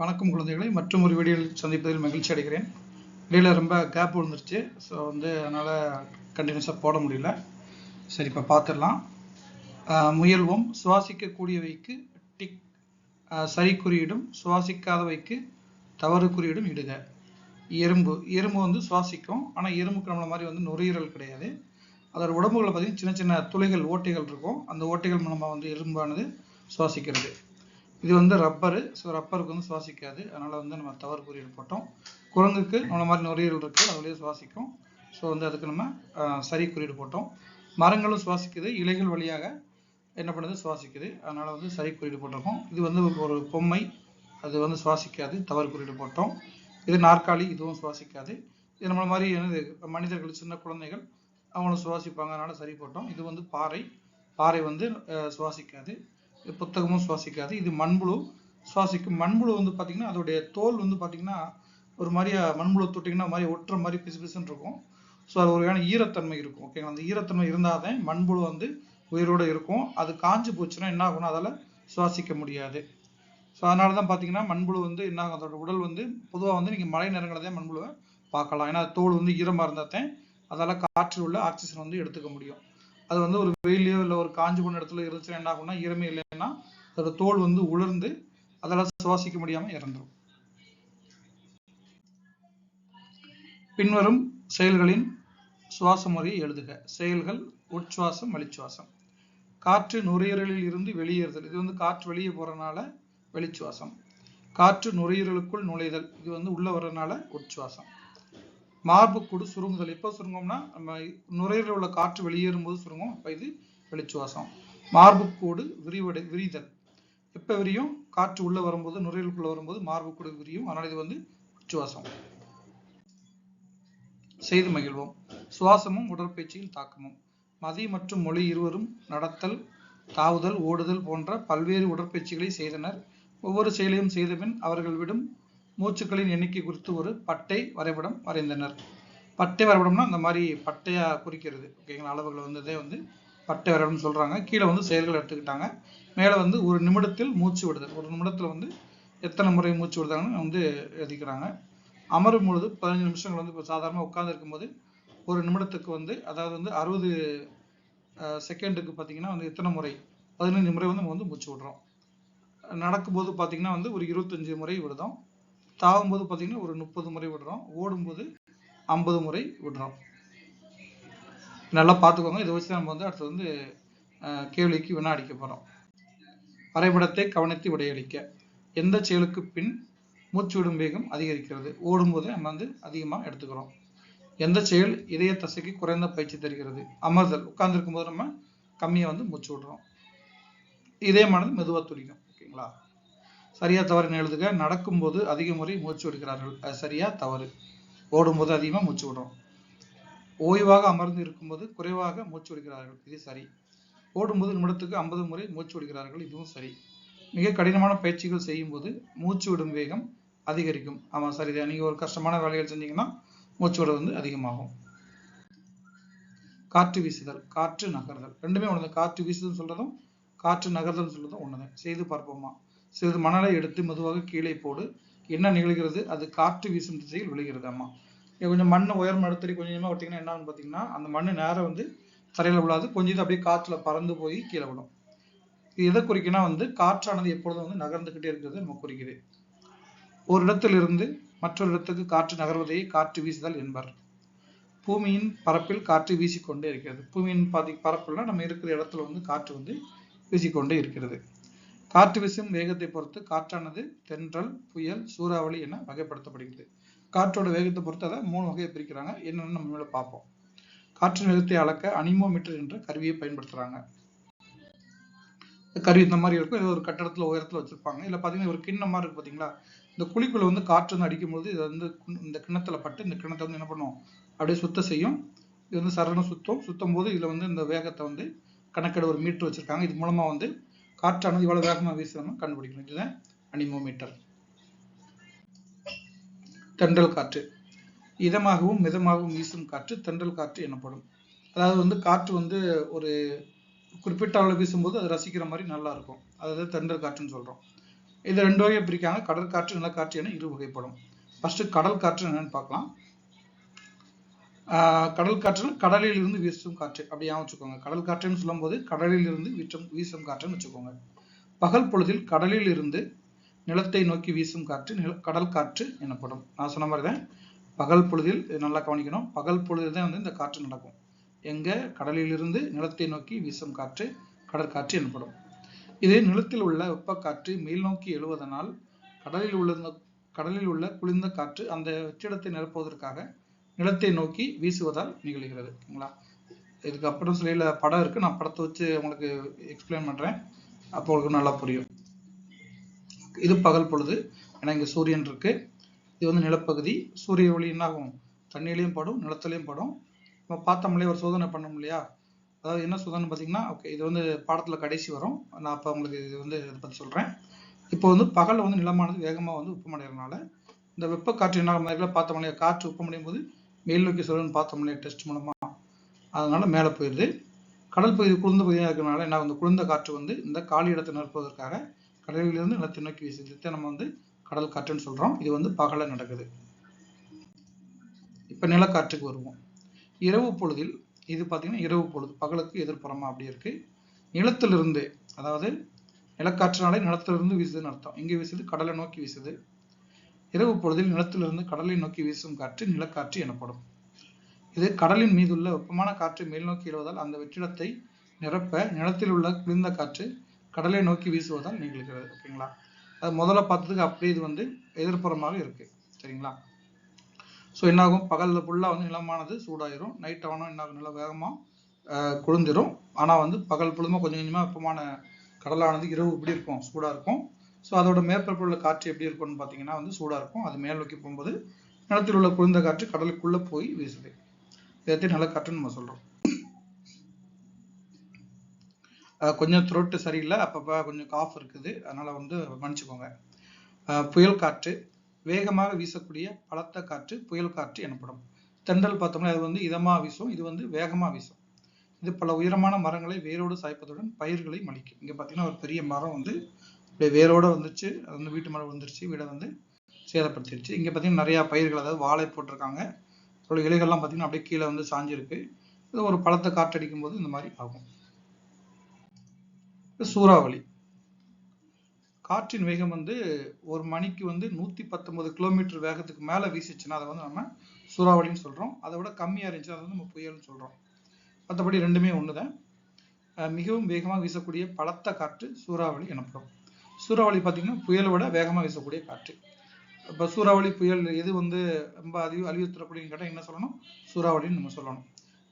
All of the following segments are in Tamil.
வணக்கம் குழந்தைகளை. மற்றும் ஒரு வீடியோவில் சந்திப்பதில் மகிழ்ச்சி அடைகிறேன். இடையில ரொம்ப கேப் விழுந்துருச்சு. ஸோ வந்து அதனால் கண்டினியூஸாக போட முடியல. சரி இப்போ பார்த்துடலாம் முயல்வோம். சுவாசிக்கக்கூடியவைக்கு டிக் சரி குறியீடும். சுவாசிக்காதவைக்கு தவறு குறியீடும் இடுக. எறும்பு எறும்பு வந்து சுவாசிக்கும். ஆனால் எறும்புக்கு நம்மள மாதிரி வந்து நுரையீரல் கிடையாது. அதோட உடம்புகளை பார்த்தீங்கன்னா சின்ன சின்ன துளைகள் ஓட்டைகள் இருக்கும். அந்த ஓட்டைகள் மூலமாக வந்து எறும்பானது சுவாசிக்கிறது. இது வந்து ரப்பரு ஸோ ரப்பருக்கு வந்து சுவாசிக்காது. அதனால் வந்து நம்ம தவறு குறியீடு போட்டோம். குரங்குக்கு நம்மள மாதிரி நுரையீரல் இருக்குது அது வழியாக சுவாசிக்கும். ஸோ வந்து அதுக்கு நம்ம சரி குறியீடு போட்டோம். மரங்களும் சுவாசிக்குது. இலைகள் வழியாக என்ன பண்ணுது? சுவாசிக்குது. அதனால் வந்து சரி குறியீடு போட்டிருக்கோம். இது வந்து ஒரு பொம்மை. அது வந்து சுவாசிக்காது. தவறு குறியீடு போட்டோம். இது நாற்காலி. இதுவும் சுவாசிக்காது. இது நம்மள மாதிரி என்னது? மனிதர்கள் சின்ன குழந்தைகள் அவங்களும் சுவாசிப்பாங்க. அதனால் சரி போட்டோம். இது வந்து பாறை. பாறை வந்து சுவாசிக்காது. புத்தகமும் சுவாசிக்காது. இது மண்புழு. சுவாசிக்கும் மண்புழு வந்து பார்த்தீங்கன்னா அதோடைய தோல் வந்து பார்த்தீங்கன்னா ஒரு மாதிரியா மண்புழு தொட்டிங்கன்னா மாதிரி ஒட்டுற மாதிரி பிசு பிசுன்னு இருக்கும். ஸோ அது ஒரு வகையான ஈரத்தன்மை இருக்கும். ஓகேங்களா அந்த ஈரத்தன்மை இருந்தால் தான் மண்புழு வந்து உயிரோடு இருக்கும். அது காஞ்சு போச்சுன்னா என்ன ஆகும்னா அதால் சுவாசிக்க முடியாது. ஸோ அதனால தான் பார்த்தீங்கன்னா மண்புழு வந்து என்ன ஆகும்? அதோட உடல் வந்து பொதுவாக வந்து நீங்கள் மழை நேரங்களில் தான் மண்புழுவை பார்க்கலாம். ஏன்னா தோல் வந்து ஈரமாக இருந்தால் தான் அதால் காற்றில் உள்ள ஆக்சிஜன் வந்து எடுத்துக்க முடியும். அது வந்து ஒரு வெயிலையோ இல்லை ஒரு காஞ்சி போன இடத்துல இருந்துச்சுன்னா என்ன ஆகும்னா ஈரமே இல்லைன்னா அதோட தோல் வந்து உலர்ந்து அதால் சுவாசிக்க முடியாமல் இறந்துடும் பின்வரும் செயல்களின் சுவாச முறையை எழுதுக. செயல்கள் உட்சுவாசம் வெளிச்சுவாசம். காற்று நுரையீரலில் இருந்து வெளியேறுதல். இது வந்து காற்று வெளியே போறதுனால வெளிச்சுவாசம். காற்று நுரையீரலுக்குள் நுழைதல். இது வந்து உள்ள வர்றதுனால உட்சுவாசம். மார்புக்கூடு சுருங்குதல் எப்போ சுருங்கும்னா நம்ம நுரையில் உள்ள காற்று வெளியேறும் போது சுருங்கும். அப்போ இது வெளிச்சுவாசம். மார்புக்கூடு விரிவடை விரிதல். எப்போ விரியும்? காற்று உள்ள வரும்போது நுரையீரலுக்குள்ள வரும்போது மார்புக்கூடு விரியும். அதனால் இது வந்து உச்சுவாசம். செய்து மகிழ்வோம். சுவாசமும் உடற்பயிற்சியில் தாக்கமும். மதி மற்றும் மொழி இருவரும் நடத்தல் தாவுதல் ஓடுதல் போன்ற பல்வேறு உடற்பயிற்சிகளை செய்தனர். ஒவ்வொரு செயலையும் செய்தபின் அவர்கள் விடும் மூச்சுக்களின் எண்ணிக்கை குறித்து ஒரு பட்டை வரைபடம் வரைந்தனர். பட்டை வரைபடம்னா அந்த மாதிரி பட்டையா குறிக்கிறது. ஓகேங்களா அளவுகள் வந்து இதே வந்து பட்டை வரைபடம் சொல்றாங்க. கீழே வந்து செயல்கள் எடுத்துக்கிட்டாங்க. மேலே வந்து ஒரு நிமிடத்தில் மூச்சு விடுதல். ஒரு நிமிடத்தில் வந்து எத்தனை முறை மூச்சு விடுதாங்கன்னு வந்து எழுதிக்கிறாங்க. அமரும் பொழுது பதினஞ்சு நிமிஷங்கள் வந்து இப்போ சாதாரணமாக உட்காந்துருக்கும் போது ஒரு நிமிடத்துக்கு வந்து அதாவது வந்து அறுபது செகண்டுக்கு பார்த்தீங்கன்னா வந்து எத்தனை முறை பதினஞ்சு முறை வந்து நம்ம வந்து மூச்சு விடுறோம். நடக்கும்போது பார்த்தீங்கன்னா வந்து ஒரு இருபத்தஞ்சு முறை விடுதோம். தாவும்போது பார்த்தீங்கன்னா ஒரு முப்பது முறை விடுறோம். ஓடும்போது ஐம்பது முறை விடுறோம். நல்லா பார்த்துக்கோங்க இதை வச்சு நம்ம வந்து அடுத்து வந்து கேள்விக்கு வினா அடிக்க போகிறோம் வரைபடத்தை கவனித்து விடையளிக்க. எந்த செயலுக்கு பின் மூச்சு விடும் வேகம் அதிகரிக்கிறது? ஓடும்போது நம்ம வந்து அதிகமாக எடுத்துக்கிறோம். எந்த செயல் இதய தசைக்கு குறைந்த பயிற்சி தருகிறது? அமர்தல். உட்கார்ந்துருக்கும் போது நம்ம கம்மியாக வந்து மூச்சு விடுறோம். இதயமானது மெதுவாக துடிக்கும். ஓகேங்களா? சரியா தவறுன்னு எழுதுக. நடக்கும்போது அதிக முறை மூச்சு விடுகிறார்கள். அது சரியா? தவறு. ஓடும்போது அதிகமாக மூச்சு விடுறோம். ஓய்வாக அமர்ந்து இருக்கும்போது குறைவாக மூச்சு விடுகிறார்கள். இது சரி. ஓடும்போது நிமிடத்துக்கு ஐம்பது முறை மூச்சு விடுகிறார்கள். இதுவும் சரி. மிக கடினமான பயிற்சிகள் செய்யும்போது மூச்சு விடும் வேகம் அதிகரிக்கும். ஆமாம் சரிதான் நீங்கள் ஒரு கஷ்டமான வேலைகள் செஞ்சீங்கன்னா மூச்சு விட வந்து அதிகமாகும். காற்று வீசுதல் காற்று நகர்தல். ரெண்டுமே ஒன்று காற்று வீசுதல் சொல்றதும் காற்று நகர்தல் சொல்றதும் ஒண்ணுதான். செய்து பார்ப்போமா? சிறிது மணலை எடுத்து மெதுவாக கீழே போடு. என்ன நிகழ்கிறது? அது காற்று வீசும் திசையில் விழுகிறது அம்மா. கொஞ்சம் மண்ணை உயர் எடுத்துட்டு கொஞ்சம் கொஞ்சமாக விட்டீங்கன்னா என்னன்னு பார்த்தீங்கன்னா அந்த மண் நேரம் வந்து தரையில் விழாது. கொஞ்சம் இது அப்படியே காற்றுல பறந்து போய் கீழே விடும். இது எதை குறிக்கினா வந்து காற்றானது எப்பொழுதும் வந்து நகர்ந்துக்கிட்டே இருக்கிறது நம்ம குறிக்குது. ஒரு இடத்திலிருந்து மற்றொரு இடத்துக்கு காற்று நகர்வதையே காற்று வீசுதல் என்பர். பூமியின் பரப்பில் காற்று வீசிக்கொண்டே இருக்கிறது. பூமியின் பாதி பரப்புல நம்ம இருக்கிற இடத்துல வந்து காற்று வந்து வீசிக்கொண்டே இருக்கிறது. காற்று வீசும் வேகத்தை பொறுத்து காற்றானது தென்றல் புயல் சூறாவளி என வகைப்படுத்தப்படுகிறது. காற்றோட வேகத்தை பொறுத்து அதை மூணு வகையை பிரிக்கிறாங்க. என்னென்னு நம்ம பார்ப்போம். காற்றின் வேகத்தை அளக்க அனிமோமீட்டர் என்ற கருவியை பயன்படுத்துறாங்க. கருவி இந்த மாதிரி இருக்கும். இது ஒரு கட்டடத்துல உயரத்துல வச்சிருப்பாங்க. இல்ல பாத்தீங்கன்னா ஒரு கிண்ணம் மாதிரி இருக்கு பாத்தீங்களா? இந்த குழிக்குள்ள வந்து காற்று வந்து அடிக்கும்போது இது வந்து இந்த கிண்ணத்துல பட்டு இந்த கிண்ணத்தை வந்து என்ன பண்ணும்? அப்படியே சுத்தம் செய்யும். இது வந்து சரணம் சுத்தம். சுத்தும் போது இதுல வந்து இந்த வேகத்தை வந்து கணக்கெடு ஒரு மீட்டர் வச்சிருக்காங்க. இது மூலமா வந்து காற்றானது இவ்வளவு வேகமா வீசணும் கண்டுபிடிக்கணும் இதுதான் அனிமோமீட்டர். தென்றல் காற்று. இதமாகவும் மிதமாகவும் வீசும் காற்று தென்றல் காற்று எனப்படும். அதாவது வந்து காற்று வந்து ஒரு குறிப்பிட்ட அளவு வீசும்போது அது ரசிக்கிற மாதிரி நல்லா இருக்கும். அதாவது தென்றல் காற்றுன்னு சொல்றோம். இது ரெண்டு வகையை பிரிக்காங்க கடற்காற்று நிலக்காற்று என இரு வகைப்படும். ஃபர்ஸ்ட் கடல் காற்று என்னன்னு பார்க்கலாம். கடல் காற்று கடலில் இருந்து வீசும் காற்று. அப்படி வச்சுக்கோங்க. கடல் காற்றுன்னு சொல்லும்போது கடலில் இருந்து வீற்றும் வீசும் காற்றுன்னு வச்சுக்கோங்க. பகல் பொழுதில் கடலில் இருந்து நிலத்தை நோக்கி வீசும் காற்று நில கடல் காற்று எனப்படும். நான் சொன்ன மாதிரி தான் பகல் பொழுதில் இது நல்லா கவனிக்கணும். பகல் பொழுதில் தான் வந்து இந்த காற்று நடக்கும். எங்க? கடலிலிருந்து நிலத்தை நோக்கி வீசும் காற்று கடற்காற்று எனப்படும். இது நிலத்தில் உள்ள வெப்பக்காற்று மேல் நோக்கி எழுவதனால் கடலில் உள்ள கடலில் உள்ள குளிர்ந்த காற்று அந்த வெற்றிடத்தை நிரப்புவதற்காக நிலத்தை நோக்கி வீசுவதால் நிகழ்கிறது. ஓகேங்களா? இதுக்கப்புறம் சிலையில் படம் இருக்குது நான் படத்தை வச்சு உங்களுக்கு எக்ஸ்பிளைன் பண்ணுறேன் அப்போ உங்களுக்கு நல்லா புரியும். இது பகல் பொழுது. ஏன்னா இங்கே சூரியன் இருக்குது இது வந்து நிலப்பகுதி. சூரிய ஒளி என்ன ஆகும்? தண்ணியிலையும் படும் நிலத்துலையும் படும். நம்ம பார்த்தோம்லையே ஒரு சோதனை பண்ணோம் இல்லையா? அதாவது என்ன சோதனை பார்த்தீங்கன்னா ஓகே இது வந்து பாடத்தில் கடைசி வரும். நான் அப்போ உங்களுக்கு இது வந்து இதை பற்றி சொல்கிறேன் இப்போ வந்து பகலில் வந்து நிலமானது வேகமாக வந்து உப்பமடைகிறதுனால இந்த வெப்ப காற்று என்ன மாதிரி பார்த்தோம் இல்லையா? காற்று உப்பமடையும் போது மேல் நோக்கி சொல்லணும்னு பார்த்தோம் இல்லையா டெஸ்ட் மூலமா. அதனால மேலே போயிடுது. கடல் பகுதி குளிர்ந்த பகுதியாக இருக்கிறனால என்ன வந்து குளிர்ந்த காற்று வந்து இந்த காலி இடத்தை நிரப்புவதற்காக கடலிலிருந்து நிலத்தை நோக்கி வீசுது நம்ம வந்து கடல் காற்றுன்னு சொல்றோம். இது வந்து பகல நடக்குது. இப்ப நிலக்காற்றுக்கு வருவோம். இரவு பொழுதில் இது பார்த்தீங்கன்னா இரவு பொழுது பகலுக்கு எதிர்ப்புறமா அப்படி இருக்கு. நிலத்திலிருந்து அதாவது நிலக்காற்றுனாலே நிலத்திலிருந்து வீசுதுன்னு அர்த்தம். இங்கே வீசுது கடலை நோக்கி வீசுது. இரவு பொழுதில் நிலத்திலிருந்து கடலை நோக்கி வீசும் காற்று நிலக்காற்று எனப்படும். இது கடலின் மீதுள்ள வெப்பமான காற்று மேல் நோக்கி எழுவதால் அந்த வெற்றிடத்தை நிரப்ப நிலத்தில் உள்ள குளிர்ந்த காற்று கடலை நோக்கி வீசுவதால் நிகழ்கிறது ஓகேங்களா? அது முதல்ல பார்த்ததுக்கு அப்படியே இது வந்து எதிர்ப்புறமாக இருக்கு சரிங்களா? ஸோ என்னாகும்? பகலில் ஃபுல்லாக வந்து நிலமானது சூடாயிரும். நைட் ஆகணும் என்னாகும்? நிலம் வேகமாக குளிர்ந்துடும் ஆனால் வந்து பகல் பொழுதுமா கொஞ்சம் கொஞ்சமாக வெப்பமான கடலானது இரவு இப்படி இருக்கும் சூடாக இருக்கும். ஸோ அதோட மேற்பரப்பில் உள்ள காற்று எப்படி இருக்கும்னு பார்த்தீங்கன்னா வந்து சூடாக இருக்கும். அது மேல் நோக்கி போகும்போது நிலத்தில் உள்ள குளிர்ந்த காற்று கடலுக்குள்ளே போய் வீசுது. இதை நிலக்காற்றுன்னு நம்ம சொல்கிறோம் கொஞ்சம் த்ரோட்டு சரியில்லை. அப்பப்போ கொஞ்சம் காஃப் இருக்குது. அதனால் வந்து மன்னிச்சுக்கோங்க. புயல் காற்று வேகமாக வீசக்கூடிய பலத்த காற்று புயல் காற்று எனப்படும். தென்றல் பார்த்தோம்னா அது வந்து இதமாக வீசும். இது வந்து வேகமாக வீசும். இது பல உயரமான மரங்களை வேரோடு சாய்ப்பதுடன் பயிர்களை மலிக்கும். இங்கே பார்த்தீங்கன்னா ஒரு பெரிய மரம் வந்து அப்படியே வேரோட வந்துச்சு. அது வந்து வீட்டு மேலே வந்துருச்சு. வீடை வந்து சேதப்படுத்திடுச்சு இங்கே பார்த்தீங்கன்னா நிறையா பயிர்கள் அதாவது வாழை போட்டிருக்காங்க. அதோட இலைகள்லாம் பார்த்தீங்கன்னா அப்படியே கீழே வந்து சாஞ்சிருக்கு. இது ஒரு பழத்தை காற்றடிக்கும் போது இந்த மாதிரி ஆகும். சூறாவளி. காற்றின் வேகம் வந்து ஒரு மணிக்கு வந்து நூத்தி பத்தொன்பது கிலோமீட்டர் வேகத்துக்கு மேல வீசிச்சுன்னா அதை வந்து நம்ம சூறாவளின்னு சொல்றோம். அதை விட கம்மியா இருந்துச்சு அதை வந்து நம்ம புயல்னு சொல்றோம். மற்றபடி ரெண்டுமே ஒண்ணுதான். தான் மிகவும் வேகமாக வீசக்கூடிய பலத்த காற்று சூறாவளி எனப்படும். சூறாவளி பார்த்தீங்கன்னா புயலை விட வேகமாக வீசக்கூடிய காற்று. இப்போ சூறாவளி புயல் எது வந்து ரொம்ப அழிவு அழிவு தரக்கூடியன்னு கேட்டால் என்ன சொல்லணும்? சூறாவளின்னு நம்ம சொல்லணும்.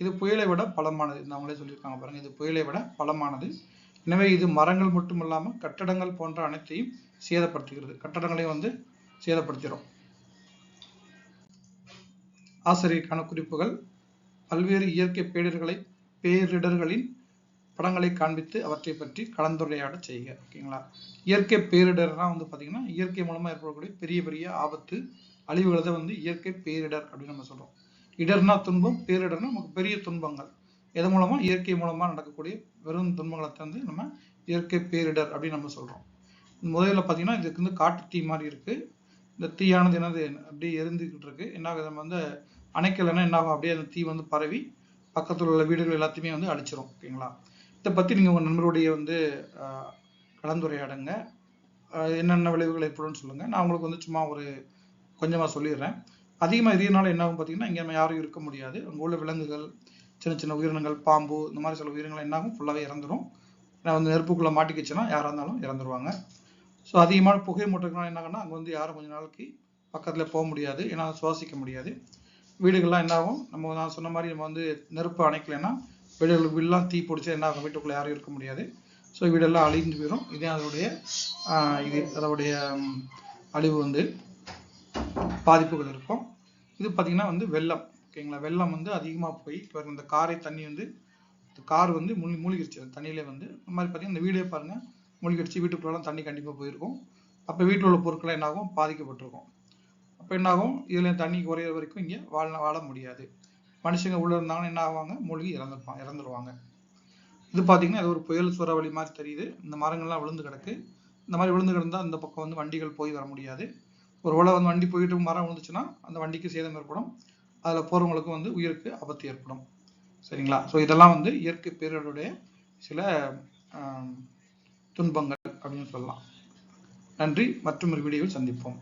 இது புயலை விட பலமானது. இந்த அவங்களே சொல்லியிருக்காங்க பாருங்க. இது புயலை விட பலமானது. எனவே இது மரங்கள் மட்டும் இல்லாமல் கட்டடங்கள் போன்ற அனைத்தையும் சேதப்படுத்துகிறது. கட்டடங்களையும் வந்து சேதப்படுத்திடும் ஆசிரியருக்கான குறிப்புகள். பல்வேறு இயற்கை பேரிடர்களை பேரிடர்களின் படங்களை காண்பித்து அவற்றை பற்றி கலந்துரையாட செய்க. ஓகேங்களா? இயற்கை பேரிடர்னா வந்து பார்த்தீங்கன்னா இயற்கை மூலமாக ஏற்படக்கூடிய பெரிய பெரிய ஆபத்து அழிவுகளை தான் வந்து இயற்கை பேரிடர் அப்படின்னு நம்ம சொல்கிறோம் இடர்னா துன்பம் பேரிடர்னா நமக்கு பெரிய துன்பங்கள். எது மூலமாக இயற்கை மூலமாக நடக்கக்கூடிய வெறும் துன்பங்களை தந்து நம்ம இயற்கை பேரிடர் அப்படின்னு நம்ம சொல்கிறோம் முதல்ல பார்த்தீங்கன்னா இதுக்கு வந்து காட்டு தீ மாதிரி இருக்குது இந்த தீயானது என்னது? அப்படியே எரிந்துக்கிட்டு இருக்கு. என்ன ஆகுது? நம்ம வந்து அணைக்கலைன்னா என்ன ஆகும்? அப்படியே அந்த தீ வந்து பரவி பக்கத்தில் உள்ள வீடுகள் எல்லாத்தையுமே வந்து அழிச்சிரும். ஓகேங்களா? இதை பற்றி நீங்கள் உங்கள் நண்பருடைய வந்து கலந்துரையாடுங்க. என்னென்ன விளைவுகள் ஏற்படும்னு சொல்லுங்கள் நான் உங்களுக்கு வந்து சும்மா ஒரு கொஞ்சமாக சொல்லிடுறேன். அதிகமாக எரியனால என்ன ஆகும் பார்த்தீங்கன்னா இங்கே யாரும் இருக்க முடியாது. அங்கே உள்ள விலங்குகள் சின்ன சின்ன உயிரினங்கள் பாம்பு இந்த மாதிரி சில உயிரினங்கள் என்ன ஆகும்? ஃபுல்லாகவே இறந்துரும். நான் வந்து நெருப்புக்குள்ளே மாட்டிக்கிச்சுன்னா யாராக இருந்தாலும் இறந்துருவாங்க. ஸோ அதிகமான புகை மூட்டங்கள்லாம் என்ன ஆகும்னா அங்கே வந்து யாரும் கொஞ்ச நாளைக்கு பக்கத்தில் போக முடியாது. ஏன்னா சுவாசிக்க முடியாது. வீடுகள்லாம் என்ன ஆகும்? நம்ம நான் சொன்ன மாதிரி நம்ம வந்து நெருப்பு அணைக்கலைன்னா வீடுகள் வீடெல்லாம் தீ பிடிச்சா என்ன ஆகும்? வீட்டுக்குள்ளே யாரும் இருக்க முடியாது. ஸோ வீடெல்லாம் அழிஞ்சு போயிடும் இதே அதோடைய இது அதோடைய அழிவு வந்து பாதிப்புகள் இருக்கும். இது பார்த்தீங்கன்னா வந்து வெள்ளம். ஓகேங்களா வெள்ளம் வந்து அதிகமாக போய் இப்போ இந்த காரை தண்ணி வந்து கார் வந்து மூழ்கி மூழ்கிடுச்சு அந்த தண்ணியிலே வந்து இந்த மாதிரி பார்த்தீங்கன்னா இந்த வீடே பாருங்க மூழ்கிடுச்சு. வீட்டுக்குள்ளலாம் தண்ணி கண்டிப்பாக போயிருக்கும். அப்போ வீட்டில் உள்ள பொருட்கள் என்னாகும்? பாதிக்கப்பட்டிருக்கும். அப்போ என்னாகும்? இதில் தண்ணி குறையிற வரைக்கும் இங்கே வாழ வாழ முடியாது. மனுஷங்க உள்ள இருந்தாங்கன்னா என்ன ஆவாங்க? மூழ்கி இறந்துருப்பாங்க இறந்துருவாங்க. இது பார்த்தீங்கன்னா இது ஒரு புயல் சூறாவளி மாதிரி தெரியுது. இந்த மரங்கள்லாம் விழுந்து கிடக்கு. இந்த மாதிரி விழுந்து கிடந்தா இந்த பக்கம் வந்து வண்டிகள் போய் வர முடியாது. ஒரு ஒருவேளை வந்து வண்டி போயிட்டு மரம் விழுந்துச்சுன்னா அந்த வண்டிக்கு சேதம் ஏற்படும். அதில் போகிறவங்களுக்கும் வந்து உயிருக்கு ஆபத்து ஏற்படும். சரிங்களா? ஸோ இதெல்லாம் வந்து இயற்கை பேரிடருடைய சில துன்பங்கள் அப்படின்னு சொல்லலாம். நன்றி. மற்றும் ஒரு வீடியோவில் சந்திப்போம்.